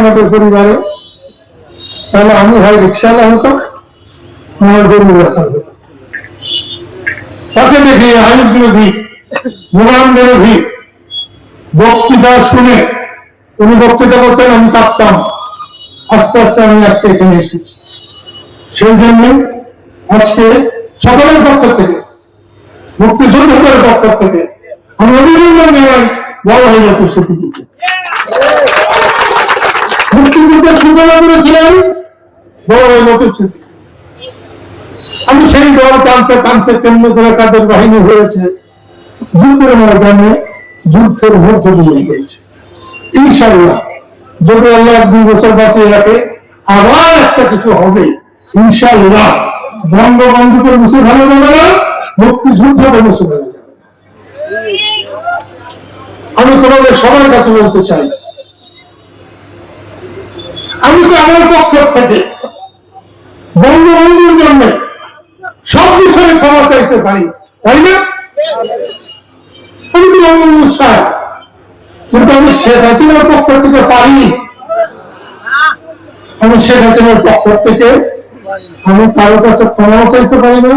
আমাদের পরিবারে, তাহলে আমি হয় হতাম তাকে দেখি বিরোধী বিরোধী, বক্তৃতা শুনে উনি বক্তৃতা করতেন, আমি কাঁপতাম আস্তে আস্তে আমি আজকে এখানে এসেছি। সেই জন্য আজকে সকলের পক্ষ থেকে মুক্তিযোদ্ধাদের পক্ষ থেকে আমি অভিনন্দন জানাই বড় হয়ে যেত স্মৃতিকে মুক্তিযুদ্ধের সূচনা করেছিলেন বড় হয়ে নতুন স্মৃতি আমি সেই কেন্দ্র করে কাদের বাহিনী হয়েছে, যুদ্ধের ময়দানে যুদ্ধের মধ্য দিয়ে ইনশাল্লাহ যদি আল্লাহ দুই বছর বাঁচিয়ে রাখে, আবার একটা কিছু হবে ইনশাল্লাহ বঙ্গবন্ধুকে মুছে ভালো যাবে না, মুক্তিযুদ্ধকে মুছে ভালো যাবে আমি তোমাদের সবার কাছে বলতে চাই, আমি তো আমার পক্ষ থেকে বঙ্গবন্ধুর জন্য সব বিষয়ে ক্ষমা চাইতে পারি, তাই না? আমি তো বঙ্গবন্ধু কিন্তু আমি শেখ হাসিনার পক্ষ থেকে পারিনি। আমি শেখ হাসিনার পক্ষ থেকে আমি কারোর কাছে ক্ষমাও চাইতে পারি না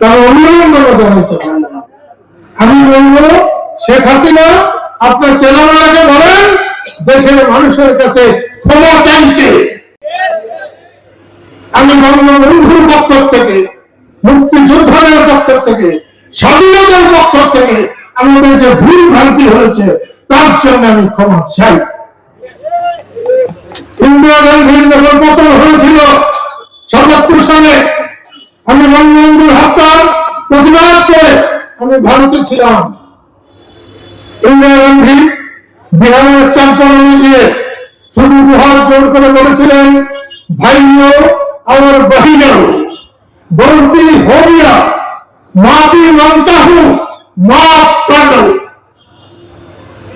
কারও অভিনন্দনও জানাইতে পারি না। আমি বলব, শেখ হাসিনা, আপনার ছেলেমেলাকে বলেন, দেশের মানুষের কাছে ক্ষমা চাইতে। আমি বঙ্গবন্ধুর পক্ষ থেকে, মুক্তিযোদ্ধাদের পক্ষ থেকে, স্বাধীনতার পক্ষ থেকে, আমাদের যে ভুল ভ্রান্তি হয়েছে, তার জন্য আমি ক্ষমা চাই। ইন্দিরা গান্ধীর যখন পতন হয়েছিল সাতাত্তর সালে আমি বঙ্গবন্ধুর হত্যার প্রতিবাদ করে আমি ভারতে ছিলাম। ইন্দিরা গান্ধী বিহারের চাম্পারণে গিয়ে শুধু বিহার জোর করে বলেছিলেন ভাইও আমার বলতি হবিয়া মাটি মাফ করো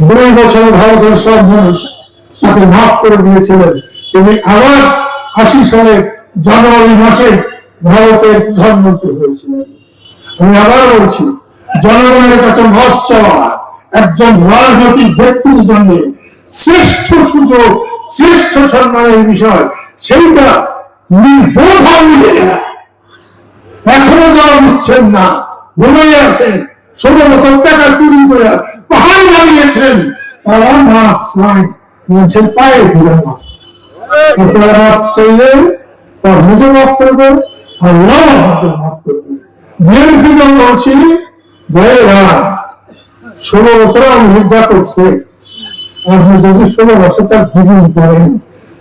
দুই বছর ভারতের সব মানুষ তাকে মাফ করে দিয়েছিলেন। তিনি আবার আশি সালে জানুয়ারি মাসে ভারতের প্রধানমন্ত্রী হয়েছিলেন আমি আবার বলছি জনগণের কাছে মত চাওয়া, একজন রাজনৈতিক ব্যক্তির জন্য শ্রেষ্ঠ সুযোগ, শ্রেষ্ঠ সম্মানের বিষয়, সেইটা এখনও যারা বুঝছেন না ঘুমিয়ে আছেন ষোলো বছর টাকা চুরি করে পাহাড় বানিয়েছেন তারা মাপ চাই মানুষের পায়ে ধরে চায়। আপনারা মাপ চাইলে তার নিজে মাফ করবে আল্লাহ আপনাদের মাফ করবে বিএনপি দল বলছি ভাইয়েরা ষোলো বছর আমি হিংসা করছে। আপনি যদি ষোলো বছর তার দ্বিগুণ করেন,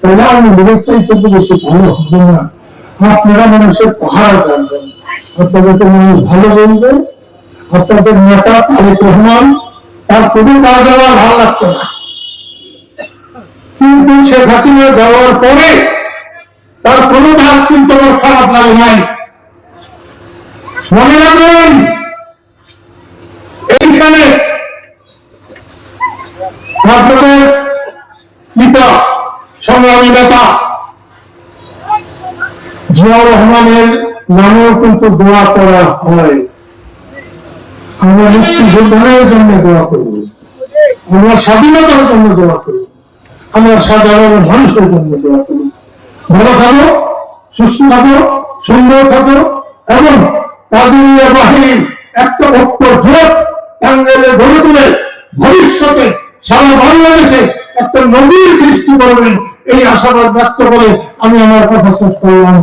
তাহলে আমি নিজের চাইতে বেশি ভালো হবে না। আপনারা মানুষের পাহাড় জানবেন। আপনাদেরকে মানুষ ভালো বলবেন আপনাদের নেতা তারেক রহমান, তার কোনো কাজ আমার ভালো লাগতো না। কিন্তু শেখ হাসিনা যাওয়ার পরে তার কোনো কাজ কিন্তু আমার খারাপ লাগে নাই। মনে রাখবেন, এইখানে পিতা, সংগ্রামী নেতা জিয়াউর রহমানের নামেও কিন্তু দোয়া করা হয়। আমরা মুক্তিযোদ্ধাদের জন্য দোয়া করি। আমরা স্বাধীনতার জন্য দোয়া আমরা সাধারণ মানুষের জন্য দোয়া করি। ভালো থাকো, সুস্থ থাকো, সুন্দর থাকো এবং কাজুরিয়া বাহিনীর একটা ঐক্য জোট টাঙ্গাইলে গড়ে তুলে ভবিষ্যতে সারা বাংলাদেশে একটা নদীর সৃষ্টি করবেন এই আশাবাদ ব্যক্ত করে আমি আমার কথা শেষ করলাম।